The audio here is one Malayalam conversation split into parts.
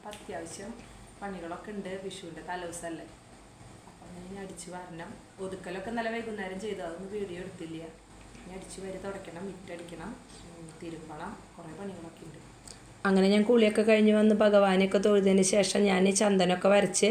അപ്പം അത്യാവശ്യം പണികളൊക്കെ ഉണ്ട് വിഷുവിന്റെ തലേദിവസമല്ലേ അപ്പം അങ്ങനെ ഇനി അടിച്ചു വരണം. ഒതുക്കലൊക്കെ നല്ല വൈകുന്നേരം ചെയ്തു. അതൊന്നും വീഡിയോ എടുത്തില്ല. ഇനി അടിച്ചു വരി തുടയ്ക്കണം മിറ്റടിക്കണം തിരുമ്പണം. കുറേ പണികളൊക്കെ ഉണ്ട്. അങ്ങനെ ഞാൻ കുളിയൊക്കെ കഴിഞ്ഞ് വന്ന് ഭഗവാനെയൊക്കെ തൊഴുതിന് ശേഷം ഞാൻ ചന്ദനമൊക്കെ വരച്ച്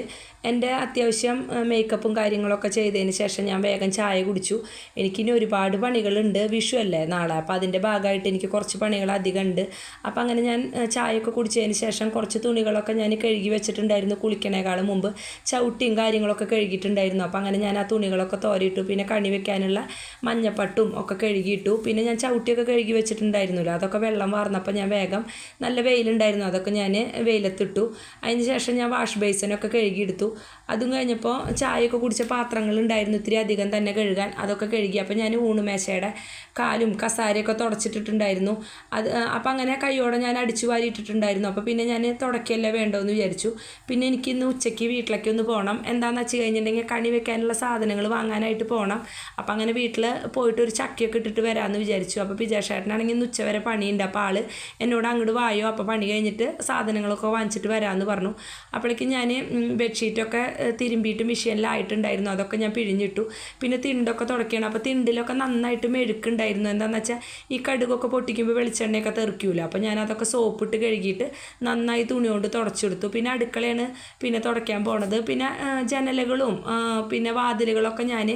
എന്റെ അത്യാവശ്യം മേക്കപ്പും കാര്യങ്ങളൊക്കെ ചെയ്തതിന് ശേഷം ഞാൻ വേഗം ചായ കുടിച്ചു. എനിക്കിനി ഒരുപാട് പണികളുണ്ട് വിഷു അല്ലേ നാളെ. അപ്പോൾ അതിന്റെ ഭാഗമായിട്ട് എനിക്ക് കുറച്ച് പണികൾ അധികം ഉണ്ട്. അപ്പോൾ അങ്ങനെ ഞാൻ ചായയൊക്കെ കുടിച്ചതിന് ശേഷം കുറച്ച് തുണികളൊക്കെ ഞാൻ കഴുകി വെച്ചിട്ടുണ്ടായിരുന്നു കുളിക്കണേക്കാളും മുമ്പ്. ചവിട്ടിയും കാര്യങ്ങളൊക്കെ കഴുകിയിട്ടുണ്ടായിരുന്നു. അപ്പോൾ അങ്ങനെ ഞാൻ ആ തുണികളൊക്കെ തോരിയിട്ടു പിന്നെ കണി വെക്കാനുള്ള മഞ്ഞപ്പട്ടും ഒക്കെ കഴുകിയിട്ടു. പിന്നെ ഞാൻ ചവിട്ടിയൊക്കെ കഴുകി വെച്ചിട്ടുണ്ടായിരുന്നല്ലോ. അതൊക്കെ വെള്ളം വാർന്നപ്പോൾ ഞാൻ വേഗം നല്ല വെയിലുണ്ടായിരുന്നു. അതൊക്കെ ഞാൻ വെയിലത്തിട്ടു. അതിന് ശേഷം ഞാൻ വാഷ് ബേസിനൊക്കെ കഴുകിയെടുത്തു. അതും കഴിഞ്ഞപ്പോൾ ചായയൊക്കെ കുടിച്ച പാത്രങ്ങളുണ്ടായിരുന്നു ഇത്തിരി അധികം തന്നെ കഴുകാൻ. അതൊക്കെ കഴുകി. അപ്പോൾ ഞാൻ ഊണുമേശയുടെ കാലും കസാരയൊക്കെ തുടച്ചിട്ടിട്ടുണ്ടായിരുന്നു. അത് അപ്പോൾ അങ്ങനെ കൈയോടെ ഞാൻ അടിച്ചു വാരിയിട്ടിട്ടുണ്ടായിരുന്നു. അപ്പോൾ പിന്നെ ഞാൻ തുടക്കല്ലേ വേണ്ടോയെന്ന് വിചാരിച്ചു. പിന്നെ എനിക്ക് ഇന്ന് ഉച്ചയ്ക്ക് വീട്ടിലേക്ക് ഒന്ന് പോകണം എന്താണെന്ന് വെച്ച് കഴിഞ്ഞിട്ടുണ്ടെങ്കിൽ കണി വെക്കാനുള്ള സാധനങ്ങൾ വാങ്ങാനായിട്ട് പോകണം അപ്പോൾ അങ്ങനെ വീട്ടിൽ പോയിട്ട് ഒരു ചക്കയൊക്കെ ഇട്ടിട്ട് വരാമെന്ന് വിചാരിച്ചു. അപ്പോൾ വിജയശേട്ടനാണെങ്കിൽ ഇന്ന് ഉച്ചവരെ പണിയുണ്ട്. അപ്പോൾ ആൾ എന്നോട് അങ്ങോട്ട് വായോ അപ്പോൾ പണി കഴിഞ്ഞിട്ട് സാധനങ്ങളൊക്കെ വാങ്ങിച്ചിട്ട് വരാമെന്ന് പറഞ്ഞു. അപ്പോഴേക്കും ഞാൻ ബെഡ്ഷീറ്റൊക്കെ തിരുമ്പിയിട്ട് മെഷീനിലായിട്ടുണ്ടായിരുന്നു. അതൊക്കെ ഞാൻ പിഴിഞ്ഞിട്ടു. പിന്നെ തിണ്ടൊക്കെ തുടക്കുകയാണ് അപ്പോൾ തിണ്ടിലൊക്കെ നന്നായിട്ട് മെഴുക്കുണ്ടായിരുന്നു. എന്താണെന്ന് വെച്ചാൽ ഈ കടുകൊക്കെ പൊട്ടിക്കുമ്പോൾ വെളിച്ചെണ്ണയൊക്കെ തെറിക്കൂല? അപ്പോൾ ഞാൻ അതൊക്കെ സോപ്പിട്ട് കഴുകിയിട്ട് നന്നായി തുണി കൊണ്ട് തുടച്ചെടുത്തു. പിന്നെ അടുക്കളയാണ് പിന്നെ തുടയ്ക്കാൻ പോണത്. പിന്നെ ജനലുകളും പിന്നെ വാതിലുകളൊക്കെ ഞാൻ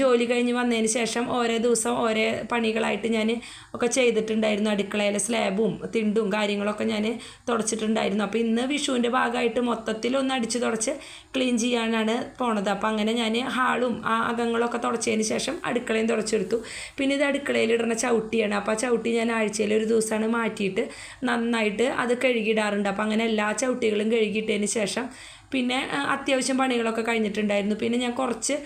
ജോലി കഴിഞ്ഞ് വന്നതിന് ശേഷം ഓരോ ദിവസം ഓരോ പണികളായിട്ട് ഞാൻ ഒക്കെ ചെയ്തിട്ടുണ്ടായിരുന്നു. അടുക്കളയിലെ സ്ലാബും തിണ്ടും കാര്യങ്ങളൊക്കെ ഞാൻ തുടച്ചിട്ടുണ്ടായിരുന്നു. അപ്പോൾ ഇന്ന് വിഷുവിന്റെ ഭാഗമായിട്ട് മൊത്തത്തിൽ ഒന്ന് അടിച്ച് തുടച്ച് ക്ലീൻ ചെയ്യാനാണ് പോണത്. അപ്പോൾ അങ്ങനെ ഞാൻ ഹാളും ആ അകങ്ങളൊക്കെ തുടച്ചതിന് ശേഷം അടുക്കളയും തുടച്ചെടുത്തു. പിന്നെ ഇത് അടുക്കളയിൽ ഇടുന്ന ചവിട്ടിയാണ്. അപ്പോൾ ആ ചവിട്ടി ഞാൻ ആഴ്ചയിൽ ഒരു ദിവസമാണ് മാറ്റിയിട്ട് നന്നായിട്ട് അത് കഴുകിയിടാറുണ്ട്. അപ്പോൾ അങ്ങനെ എല്ലാ ചവിട്ടികളും കഴുകിയിട്ടതിന് ശേഷം പിന്നെ അത്യാവശ്യം പണികളൊക്കെ കഴിഞ്ഞിട്ടുണ്ടായിരുന്നു. പിന്നെ ഞാൻ കുറച്ച്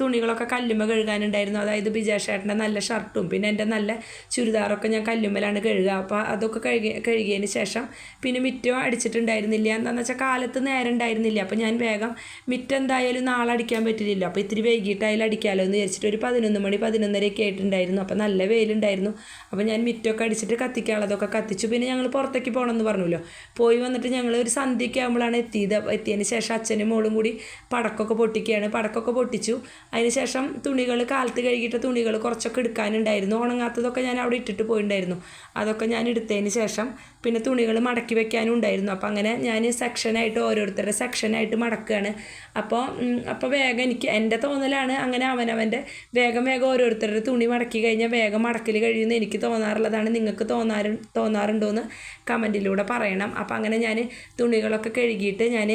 തുണികളൊക്കെ കല്ലുമ്മ കഴുകാനുണ്ടായിരുന്നു. അതായത് ബിജാഷേട്ടന്റെ നല്ല ഷർട്ടും പിന്നെ എന്റെ നല്ല ചുരിദാറൊക്കെ ഞാൻ കല്ലുമ്മലാണ് കഴുകുക അപ്പോൾ അതൊക്കെ കഴുകി കഴുകിയതിന് ശേഷം പിന്നെ മിറ്റം അടിച്ചിട്ടുണ്ടായിരുന്നില്ല. എന്താണെന്ന് വെച്ചാൽ കാലത്ത് നേരം ഉണ്ടായിരുന്നില്ല. അപ്പോൾ ഞാൻ വേഗം മിറ്റം എന്തായാലും നാളെ അടിക്കാൻ പറ്റില്ല അപ്പോൾ ഇത്തിരി വൈകിട്ടായാലും അടിക്കാമല്ലോ എന്ന് വിചാരിച്ചിട്ട് ഒരു പതിനൊന്ന് മണി പതിനൊന്നരയൊക്കെ ആയിട്ടുണ്ടായിരുന്നു. അപ്പോൾ നല്ല വെയിലുണ്ടായിരുന്നു. അപ്പോൾ ഞാൻ മിറ്റമൊക്കെ അടിച്ചിട്ട് കത്തിക്കാനുള്ളതൊക്കെ കത്തിച്ചു. പിന്നെ ഞങ്ങൾ പുറത്തേക്ക് പോകണമെന്ന് പറഞ്ഞല്ലോ. പോയി വന്നിട്ട് ഞങ്ങൾ ഒരു സന്ധ്യയ്ക്ക് ആകുമ്പോഴാണ് എത്തിയത്. എത്തിയതിന് ശേഷം അച്ഛനും മോളും കൂടി പടക്കമൊക്കെ പൊട്ടിക്കുകയാണ്. പടക്കമൊക്കെ പൊട്ടിച്ചു. അതിന് ശേഷം തുണികൾ കാലത്ത് കഴുകിയിട്ട തുണികൾ കുറച്ചൊക്കെ എടുക്കാനുണ്ടായിരുന്നു. ഉണങ്ങാത്തതൊക്കെ ഞാൻ അവിടെ ഇട്ടിട്ട് പോയിട്ടുണ്ടായിരുന്നു അതൊക്കെ ഞാൻ എടുത്തതിന് ശേഷം പിന്നെ തുണികൾ മടക്കി വെക്കാനും ഉണ്ടായിരുന്നു. അപ്പോൾ അങ്ങനെ ഞാൻ സെക്ഷനായിട്ട് ഓരോരുത്തരുടെ സെക്ഷനായിട്ട് മടക്കുകയാണ്. അപ്പോൾ അപ്പോൾ വേഗം എനിക്ക് എന്റെ തോന്നലാണ് അങ്ങനെ അവനവന്റെ വേഗം വേഗം ഓരോരുത്തരുടെ തുണി മടക്കി കഴിഞ്ഞാൽ വേഗം മടക്കിൽ കഴിയുന്ന എനിക്ക് തോന്നാറുള്ളതാണ്. നിങ്ങൾക്ക് തോന്നാറ് തോന്നാറുണ്ടോയെന്ന് കമന്റിലൂടെ പറയണം. അപ്പോൾ അങ്ങനെ ഞാൻ തുണികളൊക്കെ കഴുകിയിട്ട് ഞാൻ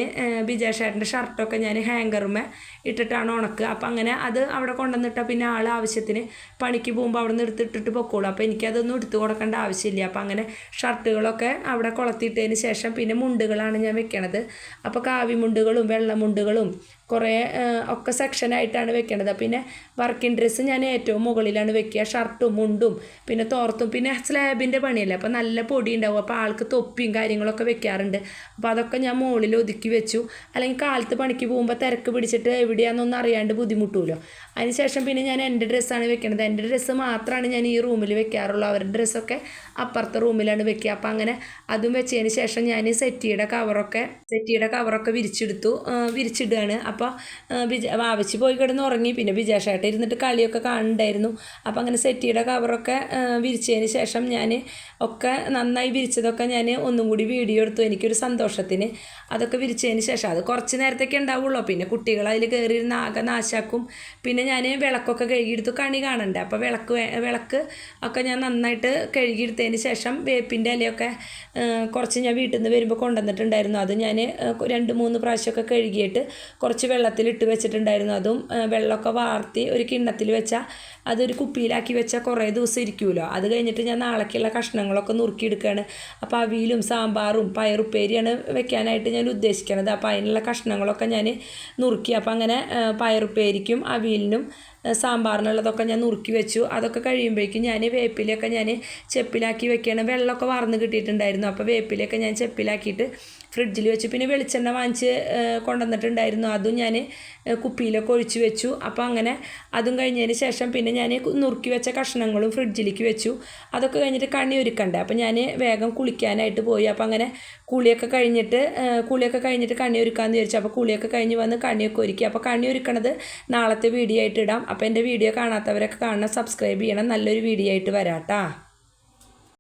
ബിജാഷേട്ടന്റെ ഷർട്ടൊക്കെ ഞാൻ ഹാങ്കറുമേ ഇട്ടിട്ടാണ് ഉണക്കുക അപ്പം അങ്ങനെ അത് അവിടെ കൊണ്ടുവന്നിട്ടാൽ പിന്നെ ആൾ ആവശ്യത്തിന് പണിക്ക് പോകുമ്പോൾ അവിടെ നിന്ന് എടുത്തിട്ടിട്ട് പൊക്കോളൂ. അപ്പോൾ എനിക്കതൊന്നും എടുത്തു കൊടുക്കേണ്ട ആവശ്യമില്ല. അപ്പം അങ്ങനെ ഷർട്ടുകളൊക്കെ അവിടെ കൊളത്തിയിട്ടതിന് ശേഷം പിന്നെ മുണ്ടുകളാണ് ഞാൻ വെക്കണത്. അപ്പോൾ കാവിമുണ്ടുകളും വെള്ളമുണ്ടുകളും കുറേ ഒക്കെ സെക്ഷനായിട്ടാണ് വെക്കേണ്ടത് പിന്നെ വർക്കിംഗ് ഡ്രസ്സ് ഞാൻ ഏറ്റവും മുകളിലാണ് വെക്കുക. ഷർട്ടും മുണ്ടും പിന്നെ തോർത്തും. പിന്നെ സ്ലാബിന്റെ പണിയല്ലേ? അപ്പോൾ നല്ല പൊടി ഉണ്ടാവും. അപ്പോൾ ആൾക്ക് തൊപ്പിയും കാര്യങ്ങളൊക്കെ വെക്കാറുണ്ട്. അപ്പോൾ അതൊക്കെ ഞാൻ മുകളിൽ ഒതുക്കി വെച്ചു. അല്ലെങ്കിൽ കാലത്ത് പണിക്ക് പോകുമ്പോൾ തിരക്ക് പിടിച്ചിട്ട് എവിടെയാണെന്നൊന്നും അറിയാണ്ട് ബുദ്ധിമുട്ടുമല്ലോ അതിനുശേഷം പിന്നെ ഞാൻ എന്റെ ഡ്രസ്സാണ് വെക്കണത്. എന്റെ ഡ്രസ്സ് മാത്രമാണ് ഞാൻ ഈ റൂമിൽ വെക്കാറുള്ളൂ. അവരുടെ ഡ്രസ്സൊക്കെ അപ്പുറത്തെ റൂമിലാണ് വെക്കുക. അപ്പോൾ അങ്ങനെ അതും വെച്ചതിന് ശേഷം ഞാൻ സെറ്റിയുടെ കവറൊക്കെ സെറ്റിയുടെ കവറൊക്കെ വിരിച്ചെടുത്തു. വിരിച്ചിടുകയാണ്. അപ്പോൾ ബിജ വാവച്ച് പോയി കിടന്ന് ഉറങ്ങി. പിന്നെ ബിജാഷേട്ട ഇരുന്നിട്ട് കളിയൊക്കെ കാണുന്നുണ്ടായിരുന്നു അപ്പോൾ അങ്ങനെ സെറ്റിയുടെ കവറൊക്കെ വിരിച്ചതിന് ശേഷം ഞാൻ ഒക്കെ നന്നായി വിരിച്ചതൊക്കെ ഞാൻ ഒന്നും കൂടി വീഡിയോ എടുത്തു. എനിക്കൊരു സന്തോഷത്തിന് അതൊക്കെ വിരിച്ചതിന് ശേഷം. അത് കുറച്ച് നേരത്തേക്കേ ഉണ്ടാവുള്ളൂ. പിന്നെ കുട്ടികൾ അതിൽ കയറിയിരുന്ന ആകെ നാശാക്കും. പിന്നെ ഞാൻ വിളക്കൊക്കെ കഴുകിയെടുത്ത് കണി കാണണ്ടേ. അപ്പോൾ വിളക്ക് വിളക്ക് ഒക്കെ ഞാൻ നന്നായിട്ട് കഴുകിയെടുത്തതിന് ശേഷം വേപ്പിന്റെ ഇലയൊക്കെ കുറച്ച് ഞാൻ വീട്ടിൽ നിന്ന് വരുമ്പോൾ കൊണ്ടുവന്നിട്ടുണ്ടായിരുന്നു. അത് ഞാൻ രണ്ട് മൂന്ന് പ്രാവശ്യമൊക്കെ കഴുകിയിട്ട് കുറച്ച് വെള്ളത്തിലിട്ട് വെച്ചിട്ടുണ്ടായിരുന്നു. അതും വെള്ളമൊക്കെ വാർത്തി ഒരു കിണ്ണത്തിൽ വെച്ചാൽ അതൊരു കുപ്പിയിലാക്കി വെച്ചാൽ കുറേ ദിവസം ഇരിക്കുമല്ലോ അത് കഴിഞ്ഞിട്ട് ഞാൻ നാളേക്കുള്ള കഷ്ണങ്ങളൊക്കെ നുറുക്കിയെടുക്കുകയാണ് അപ്പോൾ അവിയിലും സാമ്പാറും പയറുപ്പേരിയാണ് വെക്കാനായിട്ട് ഞാൻ ഉദ്ദേശിക്കുന്നത് അപ്പോൾ അതിനുള്ള കഷ്ണങ്ങളൊക്കെ ഞാൻ നുറുക്കി. അപ്പോൾ അങ്ങനെ പയറുപ്പേരിക്കും അവിയലിനും സാമ്പാറിനുള്ളതൊക്കെ ഞാൻ നുറുക്കി വെച്ചു. അതൊക്കെ കഴിയുമ്പോഴേക്കും ഞാൻ വേപ്പിലയൊക്കെ ഞാൻ ചെപ്പിലാക്കി വെക്കുകയാണ്. വെള്ളമൊക്കെ വാർന്ന് കിട്ടിയിട്ടുണ്ടായിരുന്നു. അപ്പോൾ വേപ്പിലയൊക്കെ ഞാൻ ചെപ്പിലാക്കിയിട്ട് ഫ്രിഡ്ജിൽ വെച്ചു. പിന്നെ വെളിച്ചെണ്ണ വാങ്ങിച്ച് കൊണ്ടുവന്നിട്ടുണ്ടായിരുന്നു. അതും ഞാൻ കുപ്പിയിലൊക്കെ ഒഴിച്ചു വെച്ചു. അപ്പോൾ അങ്ങനെ അതും കഴിഞ്ഞതിന് ശേഷം പിന്നെ ഞാൻ നുറുക്കി വെച്ച കഷ്ണങ്ങളും ഫ്രിഡ്ജിലേക്ക് വെച്ചു. അതൊക്കെ കഴിഞ്ഞിട്ട് കണി ഒരുക്കണ്ടേ? അപ്പോൾ ഞാൻ വേഗം കുളിക്കാനായിട്ട് പോയി. അപ്പോൾ അങ്ങനെ കുളിയൊക്കെ കഴിഞ്ഞിട്ട് കുളിയൊക്കെ കഴിഞ്ഞിട്ട് കണി ഒരുക്കാമെന്ന് വിചാരിച്ചു. അപ്പോൾ കുളിയൊക്കെ കഴിഞ്ഞ് വന്ന് കണിയൊക്കെ ഒരുക്കി. അപ്പോൾ കണി ഒരുക്കണത് നാളത്തെ വീഡിയോ ആയിട്ട് ഇടാം. അപ്പോൾ എന്റെ വീഡിയോ കാണാത്തവരൊക്കെ കാണണം സബ്സ്ക്രൈബ് ചെയ്യണം. നല്ലൊരു വീഡിയോ ആയിട്ട് വരാം കേട്ടോ